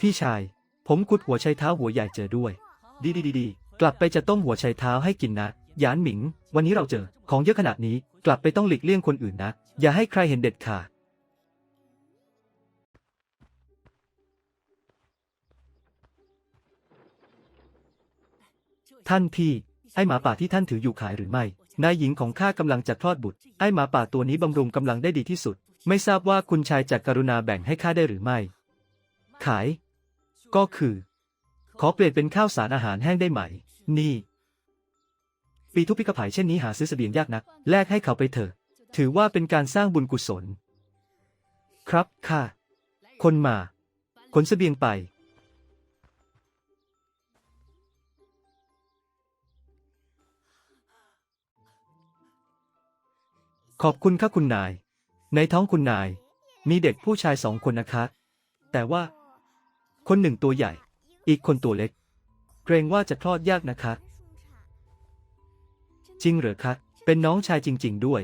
พี่ชาย ผมขุดหัวไชเท้าหัวใหญ่เจอด้วย ดีดีดีดีกลับไปจะต้มหัวไชเท้าให้กินนะหยานหมิง วันนี้เราเจอ ของเยอะขนาดนี้ กลับไปต้องหลีกเลี่ยงคนอื่นนะ อย่าให้ใครเห็นเด็ดขาดท่านพี่ ไอหมาป่าที่ท่านถืออยู่ขายหรือไม่ นายหญิงของข้ากำลังจะคลอดบุตร ไอหมาป่าตัวนี้บำรุงกำลังได้ดีที่สุด ไม่ทราบว่าคุณชายจะกรุณาแบ่งให้ข้าได้หรือไม่ ขาย ก็คือ ขอเปลี่ยนเป็นข้าวสารอาหารแห้งได้ไหม นี่ ปีทุพิกภัยเช่นนี้หาซื้อเสบียงยากนัก แลกให้เขาไปเถอะ ถือว่าเป็นการสร้างบุญกุศล ครับค่ะ คนมา ขนเสบียงไป ขอบคุณค่ะคุณนาย ในท้องคุณนาย มีเด็กผู้ชายสองคนนะคะ แต่ว่า คนหนึ่งตัวใหญ่ อีกคนตัวเล็ก เกรงว่าจะคลอดยากนะคะ จริงเหรอคะ เป็นน้องชายจริง ๆ ด้วย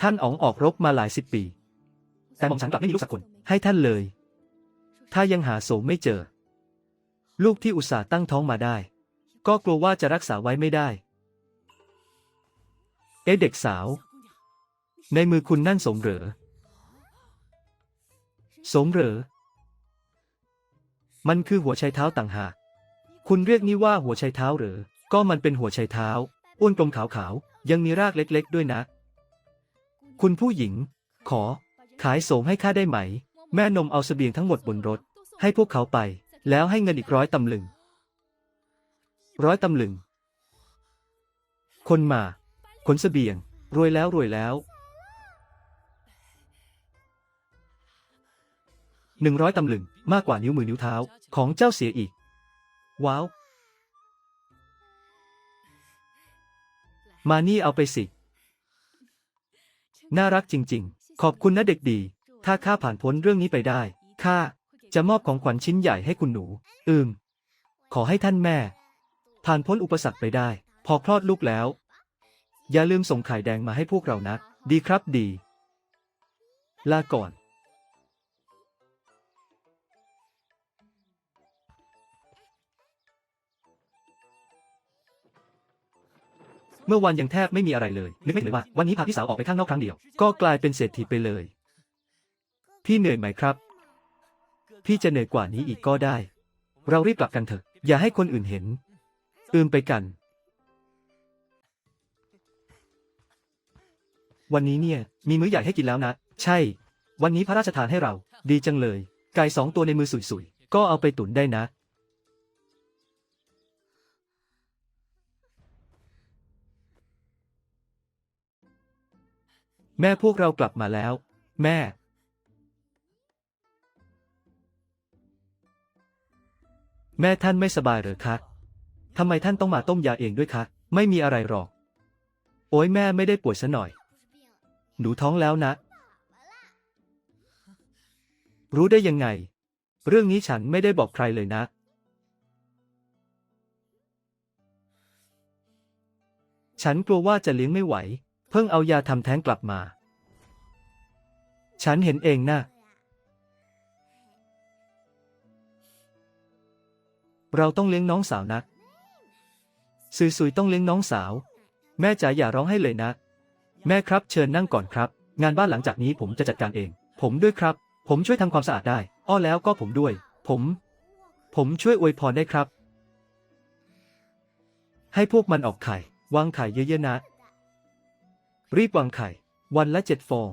ท่านอ๋องออกรบมาหลายสิบปี แต่หม่อมฉันกลับไม่มีลูกสักคน ให้ท่านเลย ถ้ายังหาโสมไม่เจอ ลูกที่อุตส่าห์ตั้งท้องมาได้ ก็กลัวว่าจะรักษาไว้ไม่ได้ เอ๊ะเด็กสาว ในมือคุณนั่นสมเหรอ สมเหรอ มันคือหัวไชเท้าต่างหาก คุณเรียกนี่ว่าหัวไชเท้าเหรอ ก็มันเป็นหัวไชเท้า อ้วนกลมขาวๆ ยังมีรากเล็กๆ ด้วยนะ คุณผู้หญิง ขอ ขายโสมให้ข้าได้ไหม แม่นมเอาเสบียงทั้งหมดบนรถ ให้พวกเขาไป แล้วให้เงินอีกร้อยตำลึง ร้อยตำลึง คนมา ขนเสบียง รวยแล้วรวยแล้ว หนึ่งร้อยตำลึง มากกว่านิ้วมือนิ้วเท้าของเจ้าเสียอีก ว้าว มานี่เอาไปสิ น่ารักจริง ๆ ขอบคุณนะเด็กดี ถ้าข้าผ่านพ้นเรื่องนี้ไปได้ ข้าจะมอบของขวัญชิ้นใหญ่ให้คุณหนู อืม ขอให้ท่านแม่ ผ่านพ้นอุปสรรคไปได้ พอคลอดลูกแล้ว อย่าลืมส่งไข่แดงมาให้พวกเรานะ ดีครับดี ลาก่อน เมื่อวันยังแทบไม่มีอะไรเลย นึกไม่ถึงเลยว่าวันนี้พาพี่สาวออกไปข้างนอกครั้งเดียว ก็กลายเป็นเศรษฐีไปเลย พี่เหนื่อยไหมครับ พี่จะเหนื่อยกว่านี้อีกก็ได้ เรารีบกลับกันเถอะ อย่าให้คนอื่นเห็น อืมไปกัน วันนี้เนี่ย มีมื้อใหญ่ให้กินแล้วนะ ใช่ วันนี้พระราชทานให้เรา ดีจังเลย ไก่สองตัวในมือสุยๆ ก็เอาไปตุ๋นได้นะ แม่พวกเรากลับมาแล้ว แม่ แม่ท่านไม่สบายหรือคะทำไมท่านต้องมาต้มยาเองด้วยคะ ไม่มีอะไรหรอก โอ้ยแม่ไม่ได้ป่วยซะหน่อย หนูท้องแล้วนะ รู้ได้ยังไง เรื่องนี้ฉันไม่ได้บอกใครเลยนะ ฉันกลัวว่าจะเลี้ยงไม่ไหว เพิ่งเอายาทำแท้งกลับมา ฉันเห็นเองนะ เราต้องเลี้ยงน้องสาวนะซุยซุยต้องเลี้ยงน้องสาว แม่จ๋าอย่าร้องให้เลยนะ แม่ครับเชิญนั่งก่อนครับ งานบ้านหลังจากนี้ผมจะจัดการเอง ผมด้วยครับ ผมช่วยทำความสะอาดได้ อ้อแล้วก็ผมด้วย ผม ผมช่วยอวยพรได้ครับ ให้พวกมันออกไข่ วางไข่เยอะๆนะ รีบวางไข่ วันละเจ็ดฟอง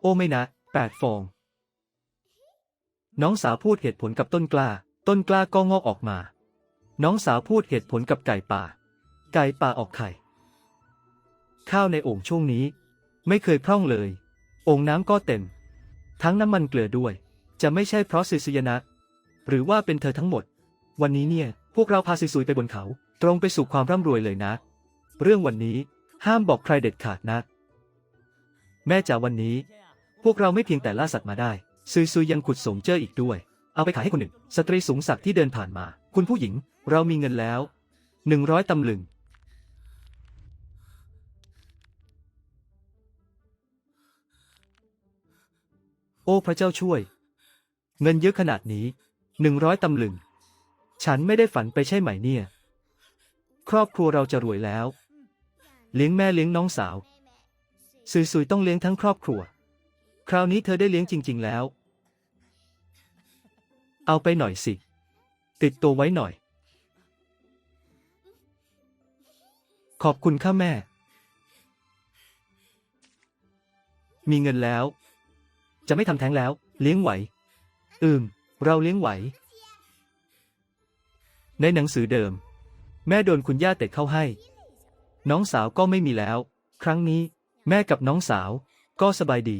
โอ้ไม่นะแปดฟอง น้องสาวพูดเหตุผลกับต้นกล้า ต้นกล้าก็งอกออกมา น้องสาวพูดเหตุผลกับไก่ป่า ไก่ป่าออกไข่ ข้าวในโอ่งช่วงนี้ ไม่เคยพร่องเลย โอ่งน้ำก็เต็ม ทั้งน้ำมันเกลือด้วย จะไม่ใช่เพราะซิซุยนะ หรือว่าเป็นเธอทั้งหมด วันนี้เนี่ย พวกเราพาซิซุยไปบนเขา ตรงไปสู่ความร่ำรวยเลยนะ เรื่องวันนี้ ห้ามบอกใครเด็ดขาดนะแม่จ๋าวันนี้ พวกเราไม่เพียงแต่ล่าสัตว์มาได้ ซุยซุยยังขุดสมเจออีกด้วย เอาไปขายให้คนหนึ่ง สตรีสูงศักดิ์ที่เดินผ่านมา คุณผู้หญิง เรามีเงินแล้วหนึ่งร้อยตำลึง โอ้พระเจ้าช่วย เงินเยอะขนาดนี้หนึ่งร้อยตำลึง ฉันไม่ได้ฝันไปใช่ไหมเนี่ย ครอบครัวเราจะรวยแล้ว เลี้ยงแม่เลี้ยงน้องสาวซุยๆต้องเลี้ยงทั้งครอบครัว คราวนี้เธอได้เลี้ยงจริง ๆ แล้ว เอาไปหน่อยสิ ติดตัวไว้หน่อย ขอบคุณค่ะแม่ มีเงินแล้ว จะไม่ทำแท้งแล้ว เลี้ยงไหว อืม เราเลี้ยงไหว ในหนังสือเดิม แม่โดนคุณย่าเตะเข้าให้ น้องสาวก็ไม่มีแล้ว ครั้งนี้ แม่กับน้องสาว ก็สบายดี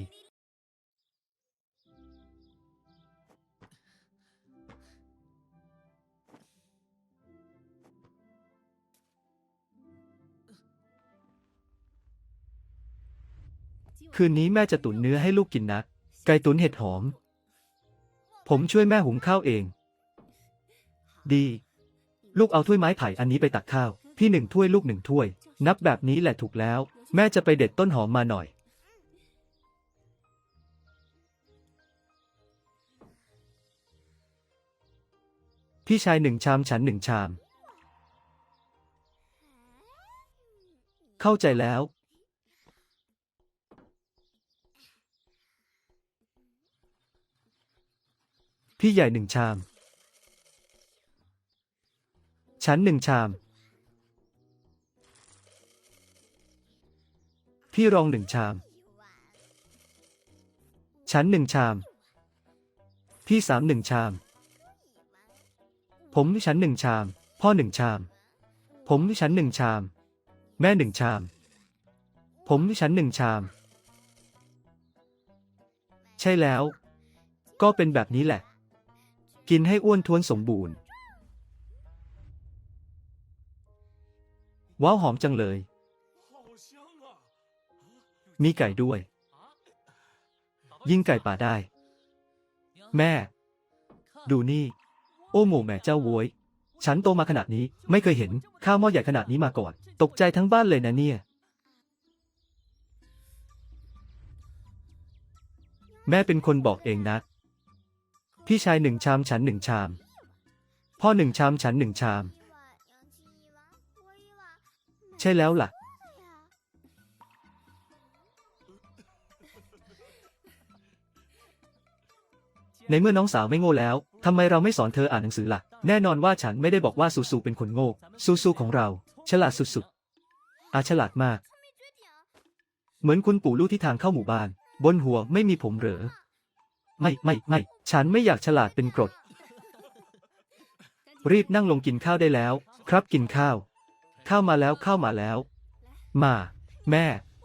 คืนนี้แม่จะตุ๋นเนื้อให้ลูกกินนะ ไก่ตุ๋นเห็ดหอม ผมช่วยแม่หุงข้าวเอง ดี ลูกเอาถ้วยไม้ไผ่อันนี้ไปตักข้าว พี่หนึ่งถ้วยลูกหนึ่งถ้วย นับแบบนี้แหละถูกแล้ว แม่จะไปเด็ดต้นหอมมาหน่อย พี่ชายหนึ่งชามฉันหนึ่งชาม เข้าใจแล้ว พี่ใหญ่หนึ่งชาม ฉันหนึ่งชาม พี่รองหนึ่งชาม ฉันหนึ่งชาม พี่สามหนึ่งชาม ผมฉันหนึ่งชาม พ่อหนึ่งชาม ผมฉันหนึ่งชาม แม่หนึ่งชาม ผมฉันหนึ่งชาม ใช่แล้ว ก็เป็นแบบนี้แหละ กินให้อ้วนท้วนสมบูรณ์ ว้าวหอมจังเลย มีไก่ด้วย ยิงไก่ป่าได้ แม่ ดูนี่ โอ้หมูแม่เจ้าโวยฉันโตมาขนาดนี้ไม่เคยเห็นข้าวหม้อใหญ่ขนาดนี้มาก่อน ตกใจทั้งบ้านเลยนะเนี่ย แม่เป็นคนบอกเองนะ พี่ชายหนึ่งชามฉันหนึ่งชาม พ่อหนึ่งชามฉันหนึ่งชาม ใช่แล้วล่ะ ในเมื่อน้องสาวไม่โง่แล้ว ทำไมเราไม่สอนเธออ่านหนังสือล่ะ แน่นอนว่าฉันไม่ได้บอกว่าซูซูเป็นคนโง่ ซูซูของเรา ฉลาดสุดๆ อาฉลาดมาก เหมือนคุณปู่ลูกที่ทางเข้าหมู่บ้าน บนหัวไม่มีผมเหรอ ไม่ไม่ไม่ ฉันไม่อยากฉลาดเป็นกรด รีบนั่งลงกินข้าวได้แล้ว ครับกินข้าว ข้าวมาแล้วข้าวมาแล้ว มา แม่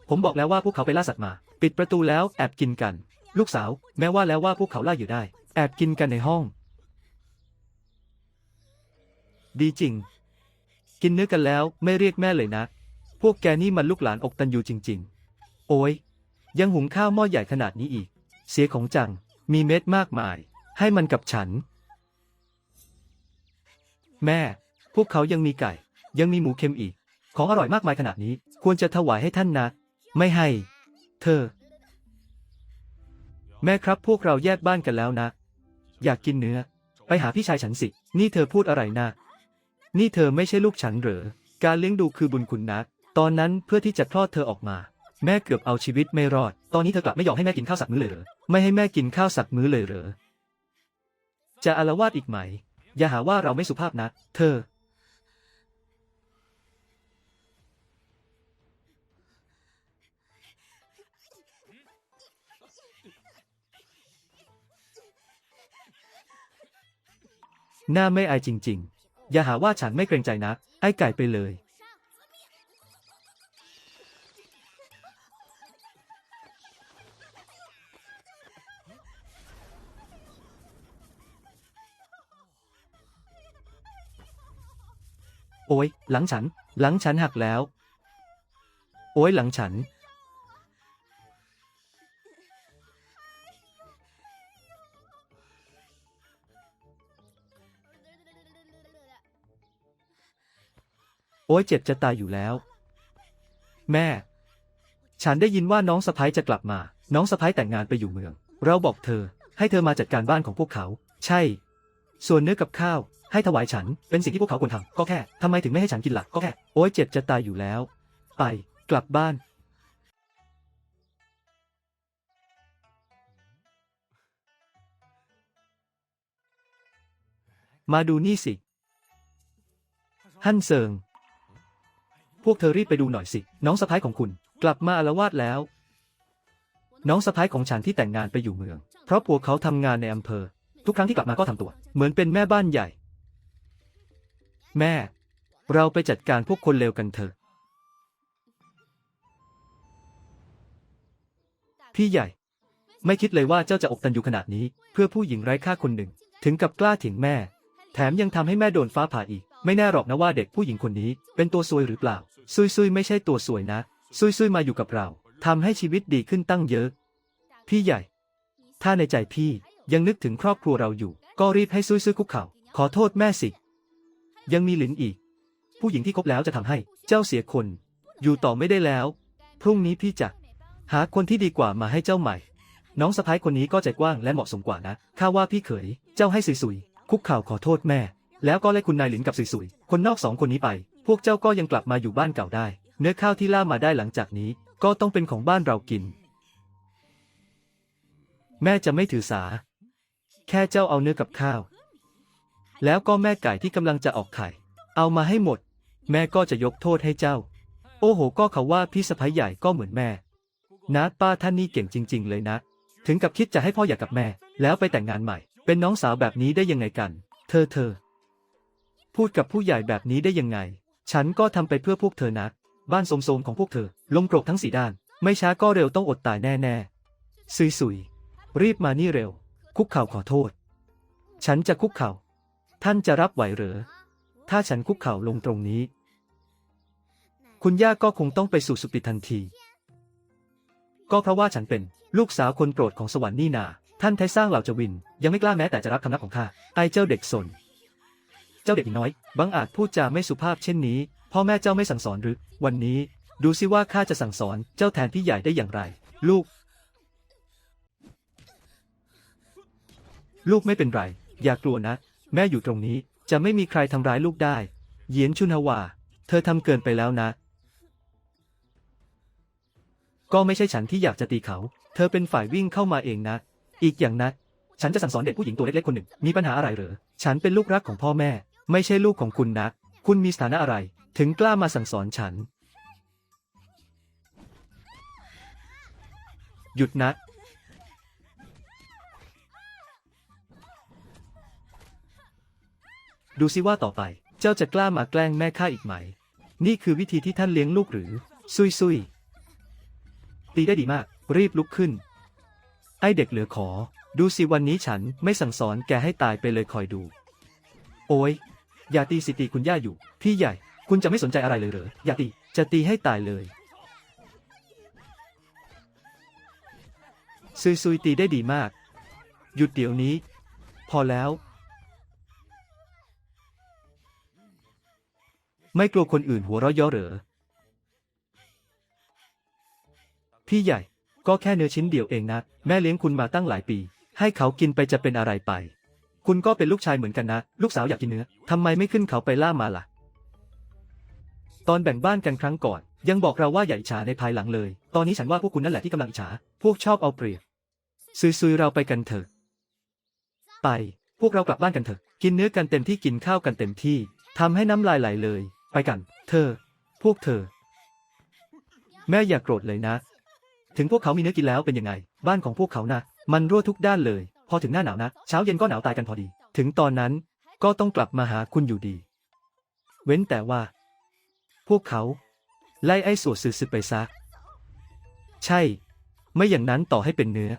ผมบอกแล้วว่าพวกเขาไปล่าสัตว์มา ปิดประตูแล้วแอบกินกัน ลูกสาว แม้ว่าแล้วว่าพวกเขาล่าอยู่ได้ แอบกินกันในห้อง ดีจริง กินเนื้อกันแล้วไม่เรียกแม่เลยนะ พวกแกนี่มันลูกหลานอกตันยูจริง ๆ โอ้ยยังหุงข้าวหม้อใหญ่ขนาดนี้อีก เสียของจัง มีเม็ดมากมาย ให้มันกับฉัน แม่ พวกเขายังมีไก่ ยังมีหมูเค็มอีก ของอร่อยมากมายขนาดนี้ ควรจะถวายให้ท่านนะ ไม่ให้ เธอ แม่ครับพวกเราแยกบ้านกันแล้วนะ อยากกินเนื้อ ไปหาพี่ชายฉันสิ นี่เธอพูดอะไรนะ นี่เธอไม่ใช่ลูกฉันเหรอ การเลี้ยงดูคือบุญคุณนัก ตอนนั้นเพื่อที่จะคลอดเธอออกมา แม่เกือบเอาชีวิตไม่รอด ตอนนี้เธอกลับไม่ยอมให้แม่กินข้าวสักมื้อเลยเหรอ ไม่ให้แม่กินข้าวสักมื้อเลยเหรอ จะอาละวาดอีกไหม อย่าหาว่าเราไม่สุภาพนะ เธอ หน้าไม่อายจริง ๆ อย่าหาว่าฉันไม่เกรงใจนะไอ้ไก่ไปเลย โอ้ยหลังฉัน หลังฉันหักแล้ว โอ้ยหลังฉัน โอ้ยเจ็บจะตายอยู่แล้ว แม่ ฉันได้ยินว่าน้องสะพ้ายจะกลับมา น้องสะพ้ายแต่งงานไปอยู่เมือง เราบอกเธอ ให้เธอมาจัดการบ้านของพวกเขา ใช่ ส่วนเนื้อกับข้าว ให้ถวายฉัน เป็นสิ่งที่พวกเขาควรทำก็แค่ทำไมถึงไม่ให้ฉันกินล่ะก็แค่ โอ๊ยเจ็บจะตายอยู่แล้ว ไป กลับบ้านมาดูนี่สิ ฮั่นเซิง พวกเธอรีบไปดูหน่อยสิ น้องสะพ้ายของคุณ กลับมาอาละวาดแล้ว น้องสะพ้ายของฉันที่แต่งงานไปอยู่เมือง เพราะผัวเขาทำงานในอำเภอ ทุกครั้งที่กลับมาก็ทำตัว เหมือนเป็นแม่บ้านใหญ่ แม่ เราไปจัดการพวกคนเลวกันเถอะพี่ใหญ่ ไม่คิดเลยว่าเจ้าจะอกตันอยู่ขนาดนี้ เพื่อผู้หญิงไร้ค่าคนหนึ่ง ถึงกับกล้าถีงแม่ แถมยังทำให้แม่โดนฟ้าผ่าอีก ไม่แน่หรอกนะว่าเด็กผู้หญิงคนนี้เป็นตัวซวยหรือเปล่า ซุยซุยไม่ใช่ตัวซวยนะ ซุยซุยมาอยู่กับเราทำให้ชีวิตดีขึ้นตั้งเยอะ พี่ใหญ่ ถ้าในใจพี่ยังนึกถึงครอบครัวเราอยู่ ก็รีบให้ซุยซุยคุกเข่า ขอโทษแม่สิ ยังมีหลินอีก ผู้หญิงที่คบแล้วจะทำให้เจ้าเสียคน อยู่ต่อไม่ได้แล้ว พรุ่งนี้พี่จะหาคนที่ดีกว่ามาให้เจ้าใหม่ น้องสะพ้ายคนนี้ก็ใจกว้างและเหมาะสมกว่านะ ข้าว่าพี่เขย เจ้าให้สุยๆ คุกเข่าขอโทษแม่ แล้วก็ไล่คุณนายหลินกับสุยๆ คนนอกสองคนนี้ไป พวกเจ้าก็ยังกลับมาอยู่บ้านเก่าได้ เนื้อข้าวที่ล่ามาได้หลังจากนี้ ก็ต้องเป็นของบ้านเรากิน แม่จะไม่ถือสา แค่เจ้าเอาเนื้อกับข้าว แล้วก็แม่ไก่ที่กำลังจะออกไข่ เอามาให้หมด แม่ก็จะยกโทษให้เจ้า โอ้โห ก็เขาว่าพี่สะพ้ยใหญ่ก็เหมือนแม่นะป้าท่านนี่เก่งจริง ๆ เลยนะ ถึงกับคิดจะให้พ่ออยากกับแม่ แล้วไปแต่งงานใหม่ เป็นน้องสาวแบบนี้ได้ยังไงกัน เธอเธอ พูดกับผู้ใหญ่แบบนี้ได้ยังไง ฉันก็ทำไปเพื่อพวกเธอนะบ้านสมโสมของพวกเธอ ลมกรกทั้งสี่ด้าน ไม่ช้าก็เร็วต้องอดตายแน่ๆซุยซุยรีบมานี่เร็ว คุกเข่าขอโทษ ฉันจะคุกเข่า ท่านจะรับไหวหรือ ถ้าฉันคุกเข่าลงตรงนี้ คุณย่าก็คงต้องไปสู่สุติทันที ก็เพราะว่าฉันเป็นลูกสาวคนโปรดของสวรรค์นี่นา ท่านไทสร้างเหล่าจวิน ยังไม่กล้าแม้แต่จะรับคำนับของข้าไอเจ้าเด็กสน เจ้าเด็กน้อย บังอาจพูดจาไม่สุภาพเช่นนี้ พ่อแม่เจ้าไม่สั่งสอนหรือ วันนี้ ดูสิว่าข้าจะสั่งสอนเจ้าแทนพี่ใหญ่ได้อย่างไร ลูก ลูกไม่เป็นไร อย่ากลัวนะ แม่อยู่ตรงนี้ จะไม่มีใครทำร้ายลูกได้ เยียนชุนฮวา เธอทำเกินไปแล้วนะ ก็ไม่ใช่ฉันที่อยากจะตีเขา เธอเป็นฝ่ายวิ่งเข้ามาเองนะ อีกอย่างนะฉันจะสั่งสอนเด็กผู้หญิงตัวเล็กๆคนหนึ่ง มีปัญหาอะไรเหรอ ฉันเป็นลูกรักของพ่อแม่ ไม่ใช่ลูกของคุณนะคุณมีสถานะอะไร ถึงกล้ามาสั่งสอนฉัน หยุดนะดูสิว่าต่อไป เจ้าจะกล้ามาแกล้งแม่ข้าอีกไหม นี่คือวิธีที่ท่านเลี้ยงลูกหรือ ซุยซุยตีได้ดีมาก รีบลุกขึ้น ไอเด็กเหลือขอ ดูสิวันนี้ฉันไม่สั่งสอนแกให้ตายไปเลยคอยดู โอ้ย อย่าตีสิตีคุณย่าอยู่ พี่ใหญ่ คุณจะไม่สนใจอะไรเลยเหรอ อย่าตี จะตีให้ตายเลย ซุยซุยตีได้ดีมาก หยุดเดี๋ยวนี้ พอแล้ว ไม่กลัวคนอื่นหัวเราะย่อเหรอ พี่ใหญ่ ก็แค่เนื้อชิ้นเดียวเองนะ แม่เลี้ยงคุณมาตั้งหลายปี ให้เขากินไปจะเป็นอะไรไป คุณก็เป็นลูกชายเหมือนกันนะ ลูกสาวอยากกินเนื้อทำไมไม่ขึ้นเขาไปล่ามาล่ะ ตอนแบ่งบ้านกันครั้งก่อน ยังบอกเราว่าอย่าอิจฉาในภายหลังเลย ตอนนี้ฉันว่าพวกคุณนั่นแหละที่กำลังอิจฉา พวกชอบเอาเปรียบซุยๆเราไปกันเถอะ ไป พวกเรากลับบ้านกันเถอะ กินเนื้อกันเต็มที่กินข้าวกันเต็มที่ทำให้น้ำลายไหลเลย ไปกัน เธอ พวกเธอ แม่อย่ากโกรธเลยนะ ถึงพวกเขามีเนื้อกินแล้วเป็นยังไง บ้านของพวกเขานะมันรั่วทุกด้านเลย พอถึงหน้าหนาวนะ เช้าเย็นก็หนาวตายกันพอดี ถึงตอนนั้นก็ต้องกลับมาหาคุณอยู่ดี เว้นแต่ว่า พวกเขา ไล่ไอ้สวดสืบไปซะ ใช่ ไม่อย่างนั้นต่อให้เป็นเนื้อ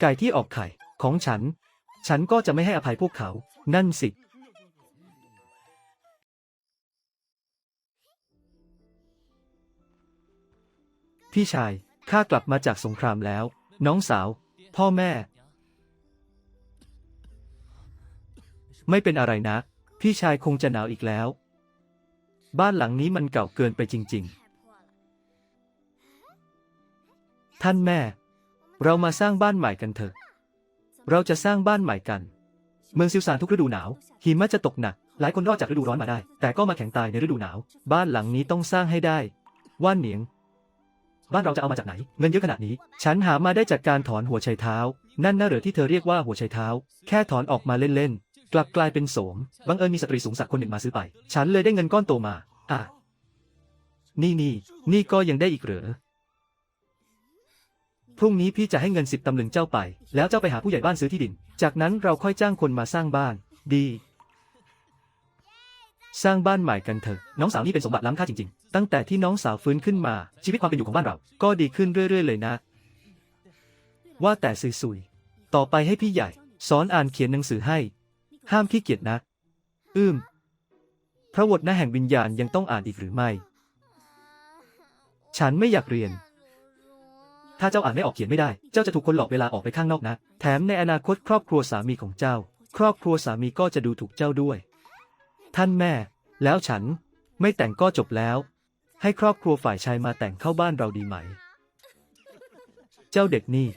ไก่ที่ออกไข่ของฉัน ฉันก็จะไม่ให้อภัยพวกเขา นั่นสิพี่ชาย ข้ากลับมาจากสงครามแล้ว น้องสาว พ่อแม่ ไม่เป็นอะไรนะ พี่ชายคงจะหนาวอีกแล้ว บ้านหลังนี้มันเก่าเกินไปจริง ๆ ท่านแม่ เรามาสร้างบ้านใหม่กันเถอะ เราจะสร้างบ้านใหม่กัน เมืองซิวซานทุกฤดูหนาว หิมะจะตกหนัก หลายคนรอดจากฤดูร้อนมาได้ แต่ก็มาแข็งตายในฤดูหนาว บ้านหลังนี้ต้องสร้างให้ได้ ว่านเหนียง บ้านเราจะเอามาจากไหน เงินเยอะขนาดนี้ ฉันหามาได้จากการถอนหัวไชเท้า นั่นน่าเหรอที่เธอเรียกว่าหัวไชเท้า แค่ถอนออกมาเล่นๆ กลับกลายเป็นโสม บังเอิญมีสตรีสูงสักคนหนึ่งมาซื้อไป ฉันเลยได้เงินก้อนโตมา อะ นี่นี่นี่ก็ยังได้อีกเหรอ พรุ่งนี้พี่จะให้เงินสิบตำลึงเจ้าไป แล้วเจ้าไปหาผู้ใหญ่บ้านซื้อที่ดิน จากนั้นเราค่อยจ้างคนมาสร้างบ้าน ดี สร้างบ้านใหม่กันเถอะ น้องสาวนี่เป็นสมบัติล้ำค่าจริงๆ ตั้งแต่ที่น้องสาวฟื้นขึ้นมา ชีวิตความเป็นอยู่ของบ้านเรา ก็ดีขึ้นเรื่อย ๆ เลยนะ ว่าแต่ซุยๆต่อไปให้พี่ใหญ่ สอนอ่านเขียนหนังสือให้ ห้ามขี้เกียจนะ อืม พระวทนะแห่งวิญญาณยังต้องอ่านอีกหรือไม่ ฉันไม่อยากเรียน ถ้าเจ้าอ่านไม่ออกเขียนไม่ได้ เจ้าจะถูกคนหลอกเวลาออกไปข้างนอกนะ แถมในอนาคตครอบครัวสามีของเจ้า ครอบครัวสามีก็จะดูถูกเจ้าด้วย ท่านแม่ แล้วฉันไม่แต่งก็จบแล้ว ให้ครอบครัวฝ่ายชายมาแต่งเข้าบ้านเราดีไหม เจ้าเด็กนี่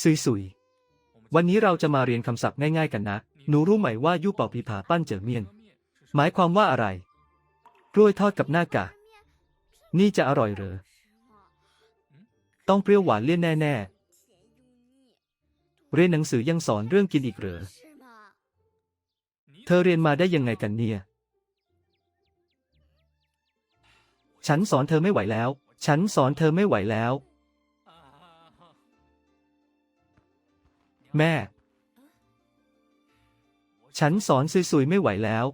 ซุยซุยๆวันนี้เราจะมาเรียนคำศัพท์ง่ายๆกันนะ หนูรู้ไหมว่ายู่เป่าผีผาปั้นเจอเมียน หมายความว่าอะไร กล้วยทอดกับหน้ากากนี่จะอร่อยเหรอ ต้องเปรี้ยวหวานเลี่ยนแน่ๆ เรียนหนังสือยังสอนเรื่องกินอีกเหรอ เธอเรียนมาได้ยังไงกันเนี่ย ฉันสอนเธอไม่ไหวแล้ว ฉันสอนเธอไม่ไหวแล้ว แม่ ฉันสอนซุยๆไม่ไหวแล้ว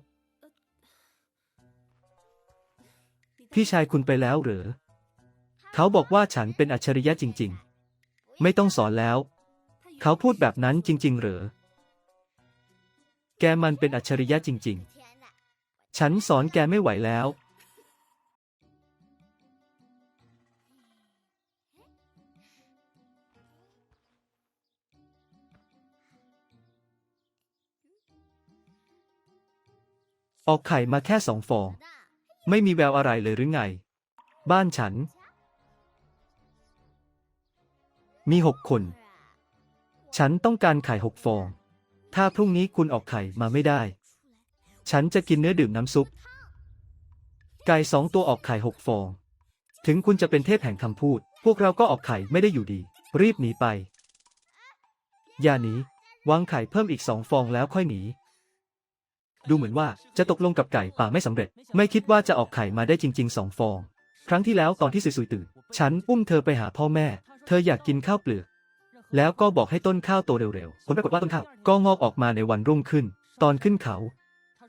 พี่ชายคุณไปแล้วเหรอ เขาบอกว่าฉันเป็นอัจฉริยะจริง ๆ ไม่ต้องสอนแล้ว เขาพูดแบบนั้นจริง ๆ เหรอ แกมันเป็นอัจฉริยะจริง ๆ ฉันสอนแกไม่ไหวแล้ว ออกไข่มาแค่สองฟอง ไม่มีแววอะไรเลยหรือไง บ้านฉัน มีหกคน ฉันต้องการไข่หกฟอง ถ้าพรุ่งนี้คุณออกไข่มาไม่ได้ ฉันจะกินเนื้อดื่มน้ำซุป ไก่สองตัวออกไข่หกฟอง ถึงคุณจะเป็นเทพแห่งคำพูด พวกเราก็ออกไข่ไม่ได้อยู่ดี รีบหนีไป อย่าหนีวางไข่เพิ่มอีกสองฟองแล้วค่อยหนี ดูเหมือนว่าจะตกลงกับไก่ป่าไม่สำเร็จ ไม่คิดว่าจะออกไข่มาได้จริงๆสองฟอง ครั้งที่แล้วตอนที่ซุยๆตื่น ฉันอุ้มเธอไปหาพ่อแม่ เธออยากกินข้าวเปลือก แล้วก็บอกให้ต้นข้าวโตเร็วๆ ผลปรากฏว่าต้นข้าวก็งอกออกมาในวันรุ่งขึ้น ตอนขึ้นเขา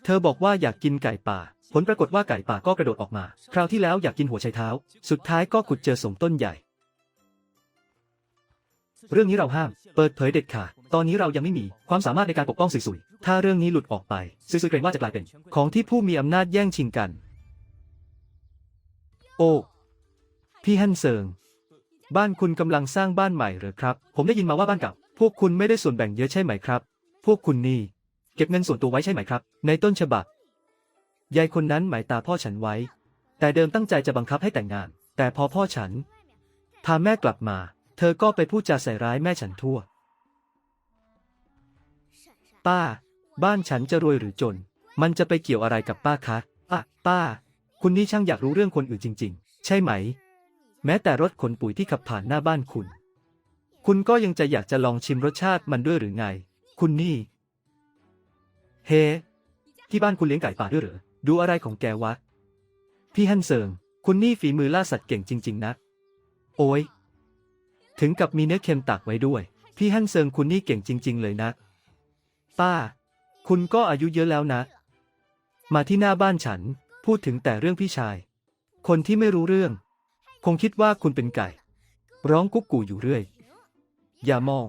เธอบอกว่าอยากกินไก่ป่า ผลปรากฏว่าไก่ป่าก็กระโดดออกมา คราวที่แล้วอยากกินหัวไชเท้า สุดท้ายก็ขุดเจอสมต้นใหญ่ เรื่องนี้เราห้าม เปิดเผยเด็ดขาด ตอนนี้เรายังไม่มีความสามารถในการปกป้องซุยๆถ้าเรื่องนี้หลุดออกไปซุยๆเกรงว่าจะกลายเป็น ของที่ผู้มีอำนาจแย่งชิงกัน โอ้พี่ฮั่นเซิง บ้านคุณกำลังสร้างบ้านใหม่หรือครับ ผมได้ยินมาว่าบ้านเก่าพวกคุณไม่ได้ส่วนแบ่งเยอะใช่ไหมครับ พวกคุณนี่ เก็บเงินส่วนตัวไว้ใช่ไหมครับ ในต้นฉบับยายคนนั้นหมายตาพ่อฉันไว้ แต่เดิมตั้งใจจะบังคับให้แต่งงาน แต่พอพ่อฉันพาแม่กลับมา เธอก็ไปพูดจาใส่ร้ายแม่ฉันทั่ว ป้า บ้านฉันจะรวยหรือจน มันจะไปเกี่ยวอะไรกับป้าคะป้าป้า คุณนี่ช่างอยากรู้เรื่องคนอื่นจริง ๆ ใช่ไหม แม้แต่รถขนปุ๋ยที่ขับผ่านหน้าบ้านคุณ คุณก็ยังจะอยากจะลองชิมรสชาติมันด้วยหรือไง คุณนี่ เฮที่บ้านคุณเลี้ยงไก่ป่าด้วยเหรอ ดูอะไรของแกวะ พี่ฮันเซิง คุณนี่ฝีมือล่าสัตว์เก่งจริง ๆ นะ โอ้ย ถึงกับมีเนื้อเค็มตักไว้ด้วย พี่ฮันเซิงคุณนี่เก่งจริง ๆ เลยนะ ป้า คุณก็อายุเยอะแล้วนะ มาที่หน้าบ้านฉัน พูดถึงแต่เรื่องพี่ชาย คนที่ไม่รู้เรื่อง คงคิดว่าคุณเป็นไก่ ร้องกุ๊กกูอยู่เรื่อย อย่ามอง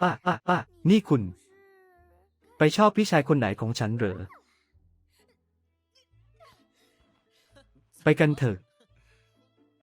ป้าป้าป้านี่คุณ ไปชอบพี่ชายคนไหนของฉันเหรอ ไปกันเถอะ